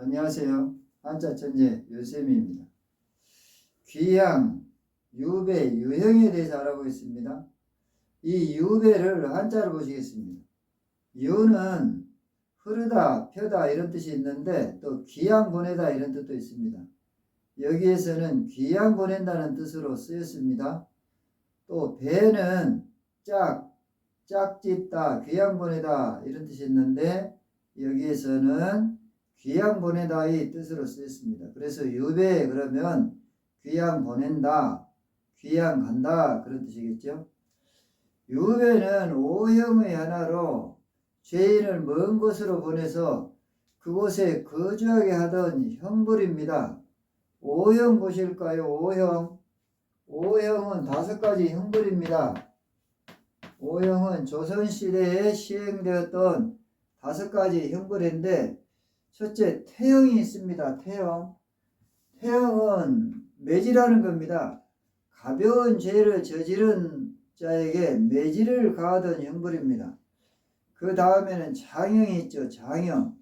안녕하세요. 한자 천재 요쌤입니다. 귀양, 유배, 유형에 대해서 알아보겠습니다. 이 유배를 한자로 보시겠습니다. 유는 흐르다, 펴다 이런 뜻이 있는데 또 귀양 보내다 이런 뜻도 있습니다. 여기에서는 귀양 보낸다는 뜻으로 쓰였습니다. 또 배는 짝, 짝짓다, 귀양 보내다 이런 뜻이 있는데 여기에서는 귀양 보내다의 뜻으로 쓰였습니다. 그래서 유배 그러면 귀양 보낸다, 귀양 간다 그런 뜻이겠죠. 유배는 오형의 하나로 죄인을 먼 곳으로 보내서 그곳에 거주하게 하던 형벌입니다. 오형 보실까요? 오형. 오형은 다섯 가지 형벌입니다. 오형은 조선시대에 시행되었던 다섯 가지 형벌인데 첫째 태형이 있습니다. 태형. 태형은 매질하는 겁니다. 가벼운 죄를 저지른 자에게 매질을 가하던 형벌입니다. 그 다음에는 장형이 있죠. 장형.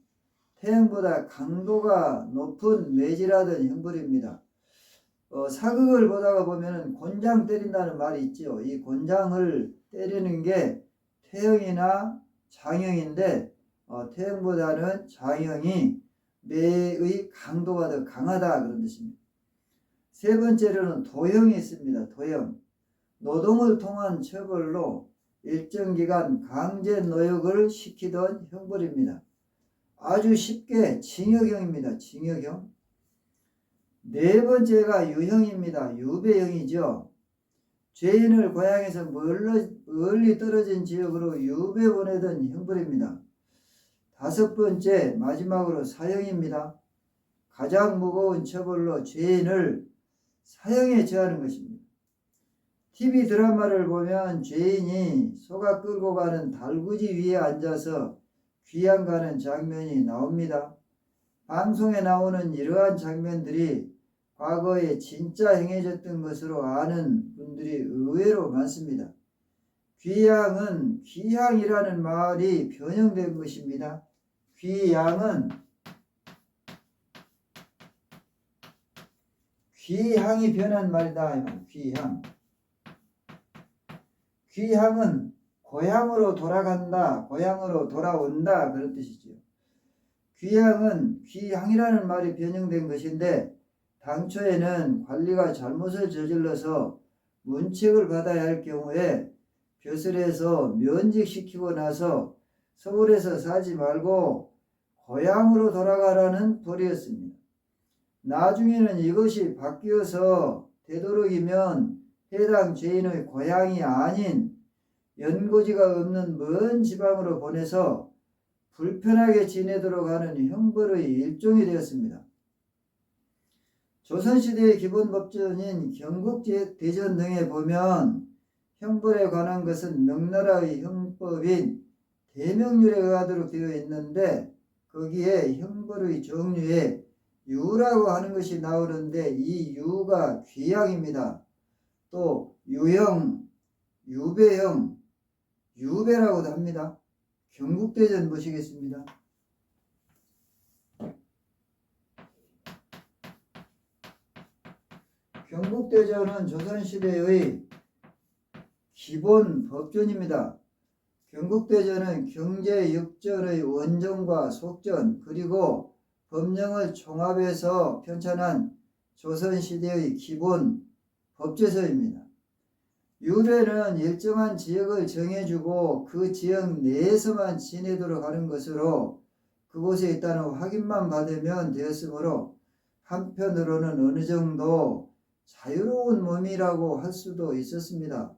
태형보다 강도가 높은 매질하던 형벌입니다. 어, 사극을 보다가 보면은 곤장 때린다는 말이 있죠. 이 곤장을 때리는 게 태형이나 장형인데 어, 태형보다는 장형이 매의 강도가 더 강하다 그런 뜻입니다. 세 번째로는 도형이 있습니다. 도형. 노동을 통한 처벌로 일정 기간 강제 노역을 시키던 형벌입니다. 아주 쉽게 징역형입니다. 징역형. 네 번째가 유형입니다. 유배형이죠. 죄인을 고향에서 멀리, 멀리 떨어진 지역으로 유배 보내던 형벌입니다. 다섯 번째 마지막으로 사형입니다. 가장 무거운 처벌로 죄인을 사형에 처하는 것입니다. TV 드라마를 보면 죄인이 소가 끌고 가는 달구지 위에 앉아서 귀양 가는 장면이 나옵니다. 방송에 나오는 이러한 장면들이 과거에 진짜 행해졌던 것으로 아는 분들이 의외로 많습니다. 귀양은 귀향이라는 말이 변형된 것입니다. 귀양은 귀향이 변한 말이다. 귀향. 귀향은 고향으로 돌아간다, 고향으로 돌아온다 그런 뜻이지요. 귀향은 귀향이라는 말이 변형된 것인데 당초에는 관리가 잘못을 저질러서 문책을 받아야 할 경우에 벼슬에서 면직시키고 나서 서울에서 사지 말고 고향으로 돌아가라는 벌이었습니다. 나중에는 이것이 바뀌어서 되도록이면 해당 죄인의 고향이 아닌 연고지가 없는 먼 지방으로 보내서 불편하게 지내도록 하는 형벌의 일종이 되었습니다. 조선시대의 기본 법전인 경국대전 등에 보면 형벌에 관한 것은 명나라의 형법인 대명률에 의하도록 되어 있는데 거기에 형벌의 종류에 유라고 하는 것이 나오는데 이 유가 귀양입니다. 또 유형, 유배형, 유배라고도 합니다. 경국대전 보시겠습니다. 경국대전은 조선시대의 기본 법전입니다. 경국대전은 경제육전의 원전과 속전 그리고 법령을 종합해서 편찬한 조선시대의 기본 법제서입니다. 유배는 일정한 지역을 정해주고 그 지역 내에서만 지내도록 하는 것으로 그곳에 있다는 확인만 받으면 되었으므로 한편으로는 어느 정도 자유로운 몸이라고 할 수도 있었습니다.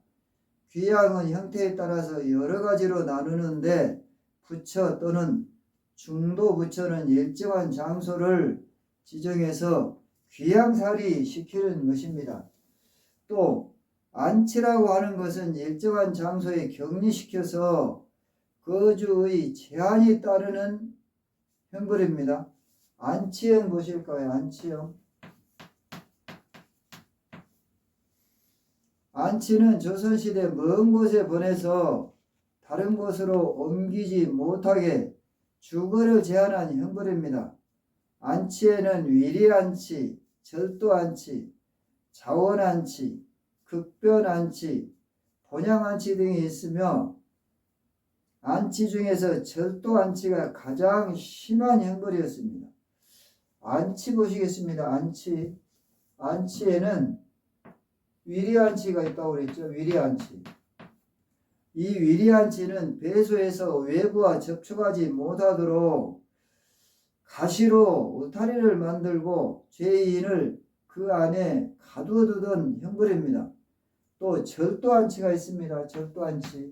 귀양은 형태에 따라서 여러 가지로 나누는데 부처 또는 중도 부처는 일정한 장소를 지정해서 귀양살이 시키는 것입니다. 또 안치라고 하는 것은 일정한 장소에 격리시켜서 거주의 제한이 따르는 형벌입니다. 안치형 보실까요? 안치형. 안치는 조선시대 먼 곳에 보내서 다른 곳으로 옮기지 못하게 주거를 제한한 형벌입니다. 안치에는 위리안치, 절도안치, 자원안치, 극변안치, 본향안치 등이 있으며 안치 중에서 절도안치가 가장 심한 형벌이었습니다. 안치 보시겠습니다. 안치. 안치에는 위리안치가 있다고 그랬죠. 위리안치. 이 위리안치는 배수에서 외부와 접촉하지 못하도록 가시로 울타리를 만들고 죄인을 그 안에 가두어두던 형벌입니다. 또 절도안치가 있습니다. 절도안치.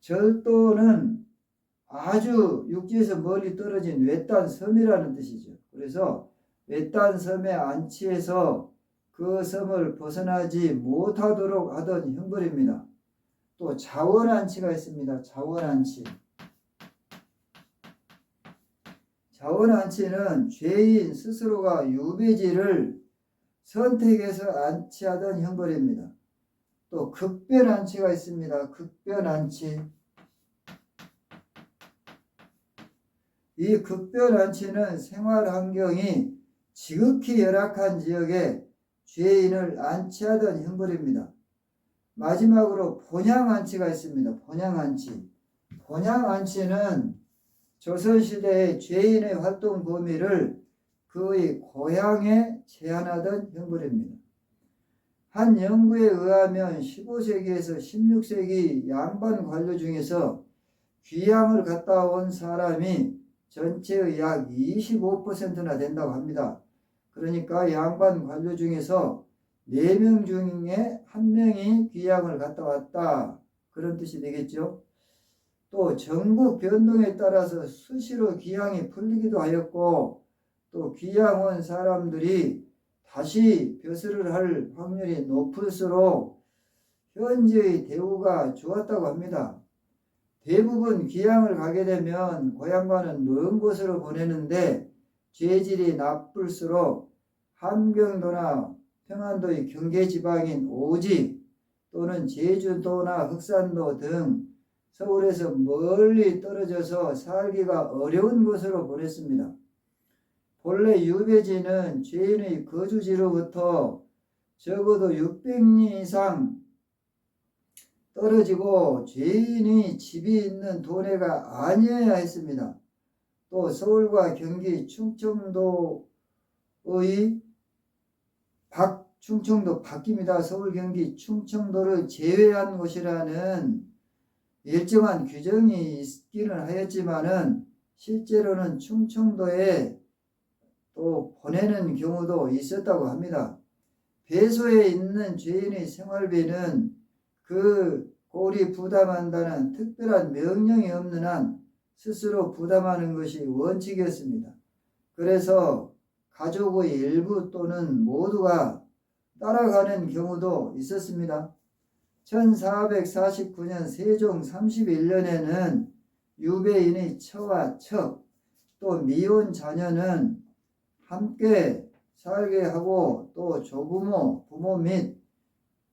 절도는 아주 육지에서 멀리 떨어진 외딴 섬이라는 뜻이죠. 그래서 외딴 섬에 안치해서 그 섬을 벗어나지 못하도록 하던 형벌입니다. 또 자원 안치가 있습니다. 자원 안치. 자원 안치는 죄인 스스로가 유배지를 선택해서 안치하던 형벌입니다. 또 극변 안치가 있습니다. 극변 안치. 이 극변 안치는 생활 환경이 지극히 열악한 지역에 죄인을 안치하던 형벌입니다. 마지막으로 본향 안치가 있습니다. 본향 안치. 본향 안치는 조선시대의 죄인의 활동 범위를 그의 고향에 제한하던 형벌입니다. 한 연구에 의하면 15세기에서 16세기 양반 관료 중에서 귀향을 갔다 온 사람이 전체의 약 25%나 된다고 합니다. 그러니까 양반 관료 중에서 4명 중에 1명이 귀향을 갔다 왔다. 그런 뜻이 되겠죠. 또 전국 변동에 따라서 수시로 귀향이 풀리기도 하였고 또 귀향 온 사람들이 다시 벼슬을 할 확률이 높을수록 현재의 대우가 좋았다고 합니다. 대부분 귀향을 가게 되면 고향과는 먼 곳으로 보내는데 죄질이 나쁠수록 함경도나 평안도의 경계 지방인 오지 또는 제주도나 흑산도 등 서울에서 멀리 떨어져서 살기가 어려운 곳으로 보냈습니다. 본래 유배지는 죄인의 거주지로부터 적어도 600리 이상 떨어지고 죄인이 집이 있는 도내가 아니어야 했습니다. 또 서울과 경기 충청도의 박 충청도 바뀝니다. 서울 경기 충청도를 제외한 곳이라는 일정한 규정이 있기는 하였지만은 실제로는 충청도에 또 보내는 경우도 있었다고 합니다. 배소에 있는 죄인의 생활비는 그 꼴이 부담한다는 특별한 명령이 없는 한 스스로 부담하는 것이 원칙이었습니다. 그래서 가족의 일부 또는 모두가 따라가는 경우도 있었습니다. 1449년 세종 31년에는 유배인의 처와 척, 또 미혼 자녀는 함께 살게 하고 또 조부모, 부모 및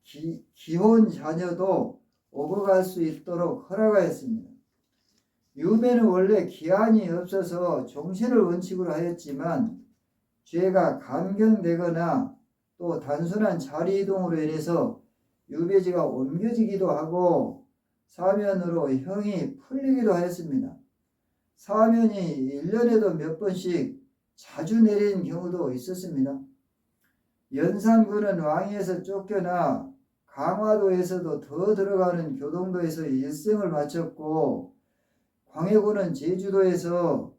기, 기혼 자녀도 오고 갈 수 있도록 허락하였습니다. 유배는 원래 기한이 없어서 종신을 원칙으로 하였지만 죄가 감경되거나 또 단순한 자리 이동으로 인해서 유배지가 옮겨지기도 하고 사면으로 형이 풀리기도 하였습니다. 사면이 1년에도 몇 번씩 자주 내린 경우도 있었습니다. 연산군은 왕위에서 쫓겨나 강화도에서도 더 들어가는 교동도에서 일생을 마쳤고 광해군은 제주도에서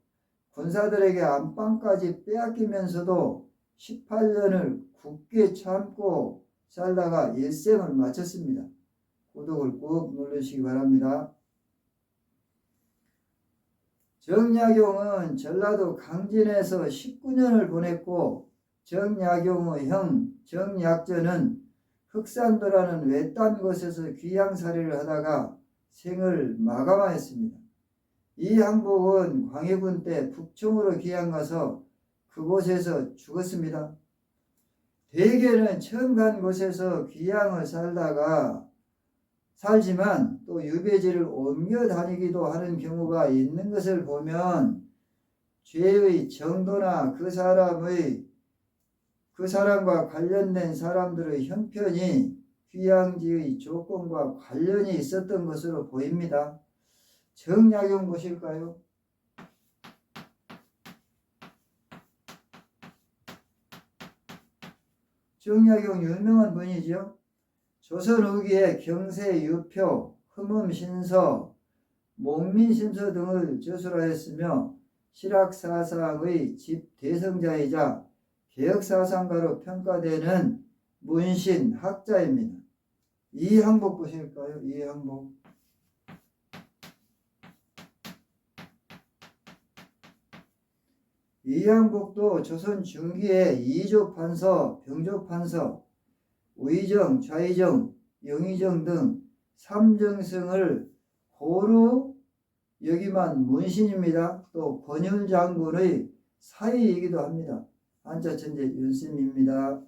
군사들에게 안방까지 빼앗기면서도 18년을 굳게 참고 살다가 일생을 마쳤습니다. 구독을 꾹 눌러주시기 바랍니다. 정약용은 전라도 강진에서 19년을 보냈고 정약용의 형 정약전은 흑산도라는 외딴 곳에서 귀양살이를 하다가 생을 마감하였습니다. 이 항복은 광해군 때 북청으로 귀양가서 그곳에서 죽었습니다. 대개는 처음 간 곳에서 귀양을 살다가 살지만 또 유배지를 옮겨 다니기도 하는 경우가 있는 것을 보면 죄의 정도나 그 사람의 그 사람과 관련된 사람들의 형편이 휴양지의 조건과 관련이 있었던 것으로 보입니다. 정약용 보실까요? 정약용 유명한 분이죠. 조선 후기에 경세 유표, 흠음신서, 목민신서 등을 저술하였으며 실학사상의 집대성자이자 개혁사상가로 평가되는 문신 학자입니다. 이 항복 보실까요? 이 항복. 이 항복도 조선 중기에 이조 판서, 병조 판서, 의정, 좌의정, 영의정 등 삼정승을 고루 여기만 문신입니다. 또 권율 장군의 사이이기도 합니다. 한자 천재 윤심입니다.